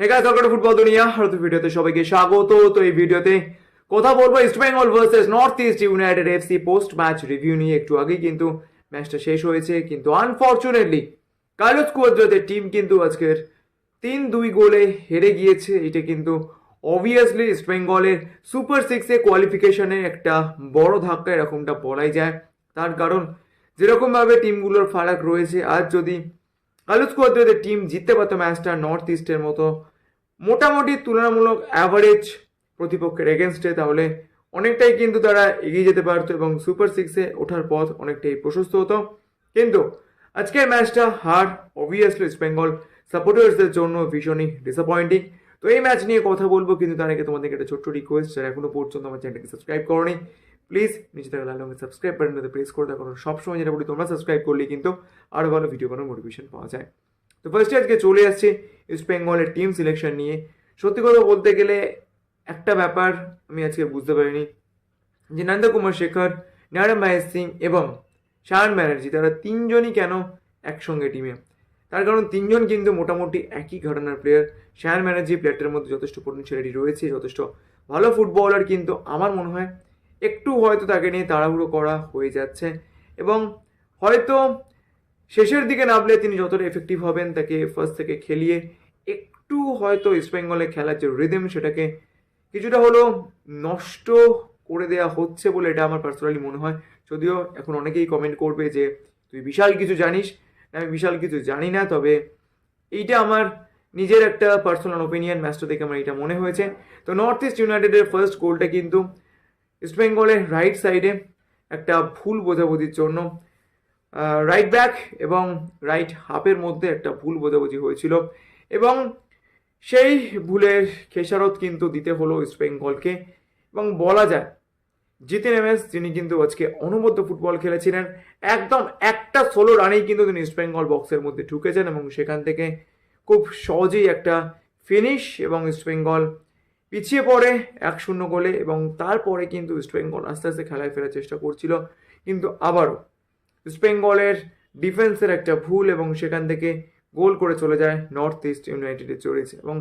Welcome to football দুনিয়া আর ভিডিওতে সবাইকে স্বাগত। তো এই ভিডিওতে কথা বলব East Bengal versus North East United FC post match review নিয়ে। একটু আগেই কিন্তু ম্যাচটা শেষ হয়েছে। কিন্তু আনফরচুনেটলি কার্লোস কুয়াদ্রাদের টিম কিন্তু আজকের তিন দুই গোলে হেরে গিয়েছে। এটা কিন্তু অবভিয়াসলি ইস্ট বেঙ্গলের সুপার সিক্সে কোয়ালিফিকেশনে একটা বড় ধাক্কা এরকমটা বলাই যায়। তার কারণ যেরকমভাবে টিমগুলোর ফারাক রয়েছে, আজ যদি কালুস কোয়াদ্রাদের টিম জিততে পারতো ম্যাচটা নর্থ ইস্টের মতো মোটামুটি তুলনামূলক অ্যাভারেজ প্রতিপক্ষের এগেনস্টে তাহলে অনেকটাই কিন্তু তারা এগিয়ে যেতে পারতো এবং সুপার সিক্সে ওঠার পথ অনেকটাই প্রশস্ত হতো। কিন্তু আজকের ম্যাচটা হার অবভিয়াসলি ইস্ট বেঙ্গল সাপোর্টার্সদের জন্য ভীষণই ডিসঅ্যাপয়েন্টিং তো এই ম্যাচ নিয়ে কথা বলব, কিন্তু তার আগে তোমাদেরকে একটা ছোট্ট রিকোয়েস্ট যারা এখনও পর্যন্ত আমার চ্যানেলকে সাবস্ক্রাইব করনি প্লিজ নিচে থাকা লাল রঙের সাবস্ক্রাইব বাটনটাতে প্রেস করে দেখো। সবসময় যেটা বলি তোমরা সাবস্ক্রাইব করলে কিন্তু আরও ভালো ভিডিও বানানোর মোটিভেশন পাওয়া যায়। তো ফার্স্টে আজকে চলে আসছে ইস্ট বেঙ্গলের টিম সিলেকশন নিয়ে। সত্যি কথা বলতে গেলে একটা ব্যাপার আমি আজকে বুঝতে পারিনি যে নন্দকুমার শেখর, নারায়ণ মাহেশ সিং এবং শায়ন ব্যানার্জি, তারা তিনজনই কেন একসঙ্গে টিমে তার কারণ তিনজন কিন্তু মোটামুটি একই ঘটনার প্লেয়ার শায়ন ব্যানার্জি প্লেয়ারটার মধ্যে যথেষ্ট পটেন্সিয়ালিটি রয়েছে, যথেষ্ট ভালো ফুটবলার কিন্তু আমার মনে হয়। একটু হয়তো তাকে নিয়ে তাড়াহুড়ো করা হয়ে যাচ্ছে এবং হয়তো শেষের দিকে নামলে তিনি যতটা এফেক্টিভ হবেন তাকে ফার্স্ট থেকে খেলিয়ে একটু হয়তো ইস্ট বেঙ্গলে খেলার যে রিদম সেটাকে কিছুটা হলেও নষ্ট করে দেওয়া হচ্ছে বলে এটা আমার পার্সোনালি মনে হয়। যদিও এখন অনেকেই কমেন্ট করবে যে, তুই বিশাল কিছু জানিস? আমি বিশাল কিছু জানি না, তবে এইটা আমার নিজের একটা পার্সোনাল ওপিনিয়ন ম্যাচটা দেখে আমার এটা মনে হয়েছে। তো নর্থ ইস্ট ইউনাইটেডের ফার্স্ট গোলটা কিন্তু ইস্ট বেঙ্গলের রাইট সাইডে একটা ভুল বোঝাবুঝির জন্য রাইট ব্যাক এবং রাইট হাফের মধ্যে একটা ভুল বোঝাবুঝি হয়েছিল এবং সেই ভুলের খেসারত কিন্তু দিতে হলো ইস্ট বেঙ্গলকে এবং বলা যায় জিতেন এমএস যিনি কিন্তু আজকে অনবদ্য ফুটবল খেলেছিলেন। একদম একটা ষোলো রানেই কিন্তু তিনি ইস্ট বেঙ্গল বক্সের মধ্যে ঢুকেছেন এবং সেখান থেকে খুব সহজেই একটা ফিনিশ এবং ইস্ট বেঙ্গল পিছিয়ে পড়ে এক শূন্য গোলে এবং তারপরে কিন্তু ইস্ট বেঙ্গল আস্তে আস্তে খেলায় ফেরার চেষ্টা করছিল। কিন্তু আবারও বেঙ্গলের ডিফেন্সের একটা ভুল এবং সেখান থেকে গোল করে চলে যায় নর্থ ইস্ট ইউনাইটেডে চড়েছে। এবং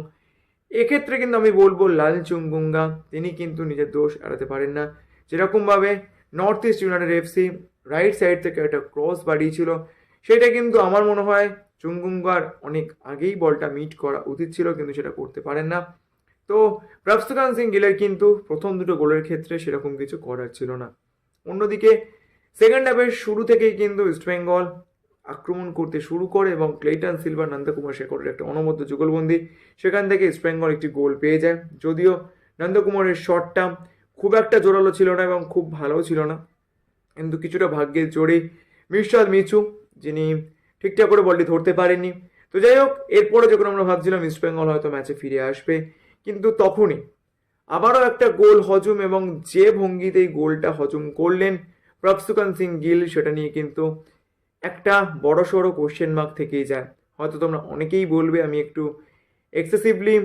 এক্ষেত্রে কিন্তু আমি বলব লাল চুঙ্গুঙ্গা, তিনি কিন্তু নিজের দোষ এড়াতে পারেন না। যেরকমভাবে North East United FC right side থেকে একটা ক্রস বাড়িয়েছিল, সেটা কিন্তু আমার মনে হয় চুঙ্গুঙ্গার অনেক আগেই বলটা মিট করা উচিত ছিল, কিন্তু সেটা করতে পারেন না। তো প্রভস্তুকান সিং গিলের কিন্তু প্রথম দুটো গোলের ক্ষেত্রে সেরকম কিছু করার ছিল না। অন্যদিকে সেকেন্ড হাফের শুরু থেকেই কিন্তু ইস্টবেঙ্গল আক্রমণ করতে শুরু করে এবং ক্লেটন সিলভার নন্দকুমার শেখরের একটা অনবদ্য যুগলবন্দি। সেখান থেকে ইস্টবেঙ্গল একটি গোল পেয়ে যায়। যদিও নন্দকুমারের শটটা খুব একটা জোরালো ছিল না এবং খুব ভালোও ছিল না। কিন্তু কিছুটা ভাগ্যের জোরে মির্শাল মিচু যিনি ঠিকঠাক করে বলটি ধরতে পারেননি। তো যাই হোক এরপরে যখন আমরা ভাবছিলাম ইস্টবেঙ্গল হয়তো ম্যাচে ফিরে আসবে, কিন্তু তখনই আবারও একটা গোল হজম এবং যে ভঙ্গিতে গোলটা হজম করলেন প্রভসুকান সিং গিল সেটা নিয়ে কিন্তু একটা বড় সড়ো কোশ্চেন মার্ক থেকেই যায়। হয়তো তোমরা অনেকেই বলবে, আমি একটু এক্সেসিভলি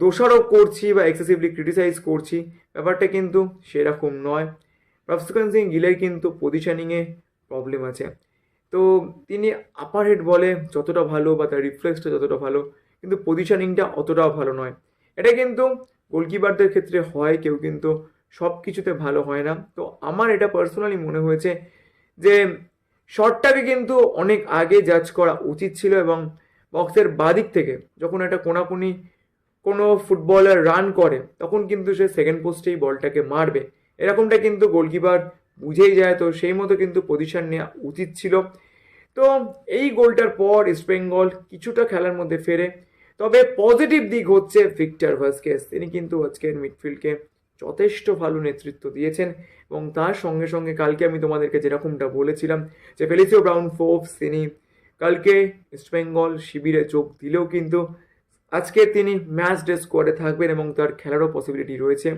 দোষারোপ করছি বা এক্সেসিভলি ক্রিটিসাইজ করছি। ব্যাপারটা কিন্তু সেরকম নয়। প্রভসুকান সিং গিলের কিন্তু পজিশনিংয়ে প্রবলেম আছে। তো তিনি আপার হেড বলে যতটা ভালো বা তার রিফ্লেক্সটা যতটা ভালো, কিন্তু পজিশনিংটা অতটাও ভালো নয়। এটা কিন্তু গোলকিপারদের ক্ষেত্রে হয়, কেউ কিন্তু সব কিছুতে ভালো হয় না। তো আমার এটা পার্সোনালি মনে হয়েছে যে শটটাকে কিন্তু অনেক আগে জাজ করা উচিত ছিল এবং বক্সের বাদিক থেকে যখন একটা কোনাকুনি কোনো ফুটবলার রান করে, তখন কিন্তু সে সেকেন্ড পোস্টেই বলটাকে মারবে। এরকমটা কিন্তু গোলকিপার বুঝেই যায়, তো সেই মতো কিন্তু পজিশন নেওয়া উচিত ছিল। তো এই গোলটার পর ইস্টবেঙ্গল কিছুটা খেলার মধ্যে ফেরে। তবে পজিটিভ দিক হচ্ছে ভিক্টর ভাস্কেস তিনি কিন্তু আজকের মিডফিল্ডকে যথেষ্ট ভালো নেতৃত্ব দিয়েছেন এবং তার সঙ্গে সঙ্গে কালকে আমি তোমাদেরকে যেরকমটা বলেছিলাম যে ফেলিসিও ব্রাউন ফোর্বস, তিনি কালকে ইস্টবেঙ্গল শিবিরে যোগ দিলেও কিন্তু আজকে তিনি ম্যাচ ডে স্কোয়াডে থাকবেন এবং তার খেলারও পসিবিলিটি রয়েছে।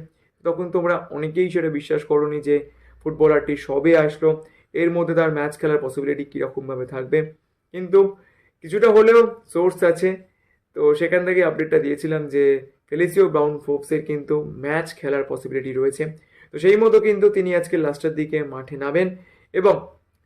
তখন তোমরা অনেকেই সেটা বিশ্বাস করনি যে ফুটবলারটি সবে আসলো, এর মধ্যে তার ম্যাচ খেলার পসিবিলিটি কীরকমভাবে থাকবে। কিন্তু কিছুটা হলেও সোর্স আছে। তো সেখান থেকে আপডেটটা দিয়েছিলাম যে ফেলিসিও ব্রাউন ফোর্বসের কিন্তু ম্যাচ খেলার পসিবিলিটি রয়েছে। তো সেই মতো কিন্তু তিনি আজকে লাস্টের দিকে মাঠে নামেন এবং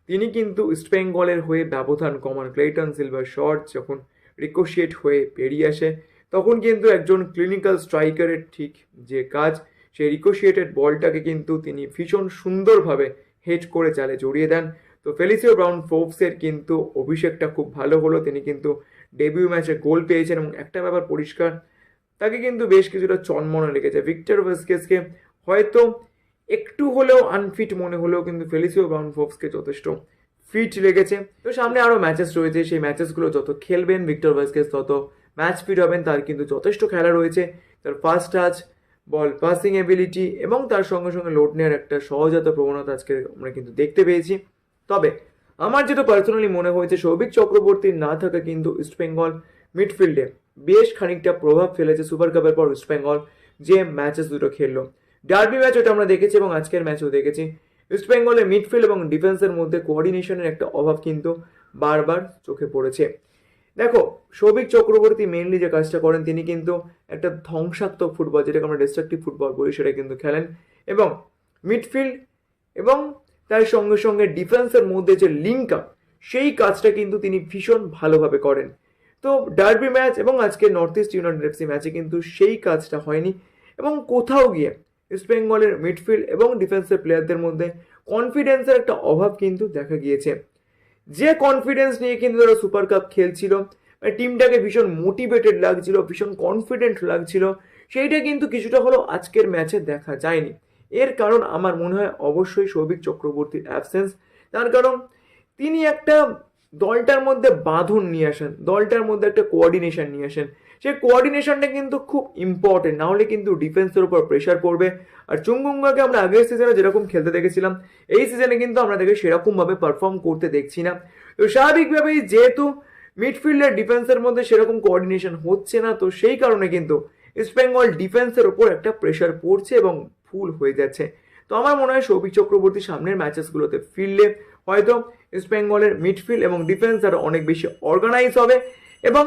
তিনি কিন্তু ইস্টবেঙ্গলের হয়ে ব্যবধান কমান। ক্লেটন সিলভার শর্ট যখন রিকোশিয়েট হয়ে বেরিয়ে আসে, তখন কিন্তু একজন ক্লিনিক্যাল স্ট্রাইকারের ঠিক যে কাজ, সেই রিকোশিয়েটেড বলটাকে কিন্তু তিনি ভীষণ সুন্দরভাবে হেড করে চালে জড়িয়ে দেন। তো ফেলিসিও ব্রাউন ফোর্বসের কিন্তু অভিষেকটা খুব ভালো হলো। তিনি কিন্তু ডেবিউ ম্যাচে গোল পেয়েছেন এবং একটা ব্যাপার পরিষ্কার তাকে কিন্তু বেশ কিছুটা চনমনে রেখেছে। ভিক্টর ভেসকেসকে হয়তো একটু হলেও আনফিট মনে হলেও কিন্তু ফেলিসিও ব্রাউন ফোর্বসকে যথেষ্ট ফিট লেগেছে। তো সামনে আরও ম্যাচেস রয়েছে, সেই ম্যাচেসগুলো যত খেলবেন, ভিক্টর ভেসকেস তত ম্যাচ ফিট হবেন, তার কিন্তু যথেষ্ট খেলা রয়েছে। তার first touch ball passing ability এবং তার সঙ্গে সঙ্গে লোড নেওয়ার একটা সহজাত প্রবণতা আজকে আমরা কিন্তু দেখতে পেয়েছি। তবে আমার যেটা পার্সোনালি মনে হয়েছে, সৌভিক চক্রবর্তীর না থাকা কিন্তু ইস্টবেঙ্গল মিডফিল্ডে বেশ খানিকটা প্রভাব ফেলেছে সুপার কাপের পর ইস্টবেঙ্গল যে ম্যাচেস দুটো খেললো। ডার্বি ম্যাচ ওটা আমরা দেখেছি এবং আজকের ম্যাচও দেখেছি। ইস্টবেঙ্গলের মিডফিল্ড এবং ডিফেন্সের মধ্যে কোঅর্ডিনেশনের একটা অভাব কিন্তু বারবার চোখে পড়েছে। দেখো, সৌভিক চক্রবর্তী মেনলি যে কাজটা করেন, তিনি কিন্তু একটা ধ্বংসাত্মক ফুটবল যেটাকে আমরা ডিস্ট্রাকটিভ ফুটবল বলি সেটা কিন্তু খেলেন। এবং মিডফিল্ড এবং তার সঙ্গে সঙ্গে ডিফেন্সের মধ্যে যে লিঙ্ক আপ সেই কাজটা কিন্তু তিনি ভীষণ ভালোভাবে করেন। তো ডার্বি ম্যাচ এবং আজকে নর্থ ইস্ট ইউনাইটেড এফসি ম্যাচে কিন্তু সেই কাজটা হয়নি এবং কোথাও গিয়ে ইস্ট বেঙ্গলের মিডফিল্ড এবং ডিফেন্সের প্লেয়ারদের মধ্যে কনফিডেন্সের একটা অভাব কিন্তু দেখা গিয়েছে। যে কনফিডেন্স নিয়ে কিন্তু তারা সুপার কাপ খেলছিল মানে টিমটাকে ভীষণ মোটিভেটেড লাগছিল, ভীষণ কনফিডেন্ট লাগছিল, সেইটা কিন্তু কিছুটা হলেও আজকের ম্যাচে দেখা যায়নি। এর কারণ আমার মনে হয় অবশ্যই সৌভিক চক্রবর্তীর অ্যাবসেন্স তার কারণ তিনি একটা দলটার মধ্যে বাঁধন নিয়ে আসেন, দলটার মধ্যে একটা কোঅর্ডিনেশন নিয়ে আসেন। সেই কোঅর্ডিনেশনটা কিন্তু খুব ইম্পর্টেন্ট নাহলে কিন্তু ডিফেন্সের উপর প্রেশার পড়বে। আর চুঙ্গুঙ্গাকে আমরা আগের সিজনে যেরকম খেলতে দেখেছিলাম, এই সিজনে কিন্তু আমরা তাকে সেরকমভাবে পারফর্ম করতে দেখছি না। তো স্বাভাবিকভাবেই যেহেতু মিডফিল্ডের ডিফেন্সের মধ্যে সেরকম কোঅর্ডিনেশন হচ্ছে না, তো সেই কারণে কিন্তু ইস্টবেঙ্গল ডিফেন্সের ওপর একটা প্রেশার পড়ছে এবং ফুল হয়ে যাচ্ছে। তো আমার মনে হয় সৌভিক চক্রবর্তী সামনের ম্যাচেসগুলোতে ফিরলে হয়তো ইস্টবেঙ্গলের মিডফিল্ড এবং ডিফেন্স আরও অনেক বেশি অর্গানাইজ হবে এবং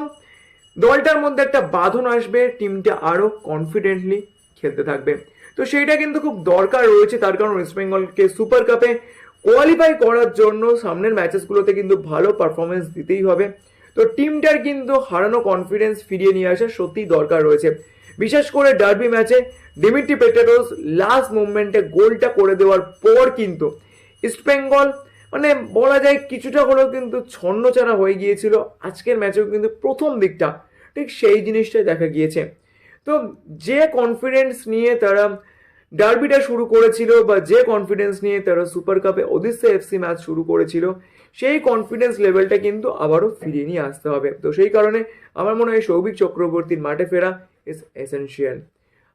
দলটার মধ্যে একটা বাঁধন আসবে, টিমটা আরও কনফিডেন্টলি খেলতে থাকবে। তো সেইটা কিন্তু খুব দরকার রয়েছে, তার কারণ ওয়েস্ট বেঙ্গলকে সুপার কাপে কোয়ালিফাই করার জন্য সামনের ম্যাচেসগুলোতে কিন্তু ভালো পারফরমেন্স দিতেই হবে। তো টিমটার কিন্তু হারানো কনফিডেন্স ফিরিয়ে নিয়ে আসা সত্যিই দরকার রয়েছে। বিশেষ করে ডার্বি ম্যাচে ডিমিট্রি পেটেরোস লাস্ট মুভমেন্টে গোলটা করে দেওয়ার পর কিন্তু ইস্টবেঙ্গল মানে বলা যায় কিছুটা হলেও কিন্তু ছন্নচারা হয়ে গিয়েছিল। আজকের ম্যাচেও কিন্তু প্রথম দিকটা ঠিক সেই জিনিসটাই দেখা গিয়েছে। তো যে কনফিডেন্স নিয়ে তারা ডার্বিটা শুরু করেছিল বা যে কনফিডেন্স নিয়ে তারা সুপার কাপে ওদিশা এফসি ম্যাচ শুরু করেছিল, সেই কনফিডেন্স লেভেলটা কিন্তু আবারও ফিরিয়ে নিয়ে আসতে হবে। তো সেই কারণে আমার মনে হয় সৌভিক চক্রবর্তীর মাঠে ফেরা ইজ এসেনশিয়াল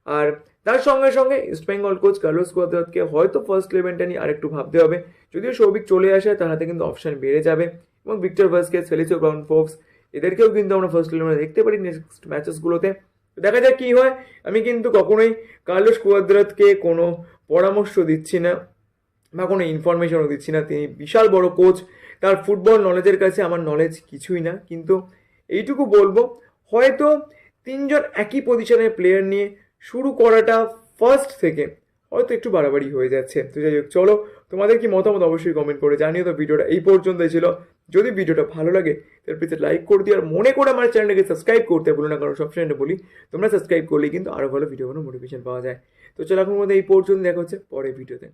আর তার সঙ্গে সঙ্গে ইস্টবেঙ্গল কোচ কার্লোস কোয়াদ্রাতকে হয়তো ফার্স্ট ইলেভেনটা নিয়ে আরেকটু ভাবতে হবে। যদিও সৌভিক চলে আসে, তার হাতে কিন্তু অপশান বেড়ে যাবে। এবং Victor Vasquez Felicio Brown Forbes এদেরকেও কিন্তু আমরা ফার্স্ট ইলেভেনে দেখতে পারি নেক্সট ম্যাচেসগুলোতে দেখা যাক কী হয়। আমি কিন্তু কখনোই কার্লোস কুয়াদ্রাতকে কোনো পরামর্শ দিচ্ছি না বা কোনো ইনফরমেশনও দিচ্ছি না। তিনি বিশাল বড় কোচ তার ফুটবল নলেজের কাছে আমার নলেজ কিছুই না। কিন্তু এইটুকু বলব, হয়তো তিনজন একই পজিশনের প্লেয়ার নিয়ে শুরু করাটা ফার্স্ট থেকে হয়তো একটু বাড়াবাড়ি হয়ে যাচ্ছে। তো যাই হোক, চলো, তোমাদের কি মতামত অবশ্যই কমেন্ট করে জানিও। তো ভিডিওটা এই পর্যন্তই ছিল। যদি ভিডিওটা ভালো লাগে, তাহলে প্লিজ লাইক করে দিও। আর মনে করে আমার চ্যানেলটাকে সাবস্ক্রাইব করতে বলো না, কারণ সবসময় বলি, তোমরা সাবস্ক্রাইব করলেই কিন্তু আরও ভালো ভিডিও কোনো মোটিভেশন পাওয়া যায়। তো চলো, এখন মধ্যে এই পর্যন্ত দেখা হচ্ছে পরে ভিডিওতে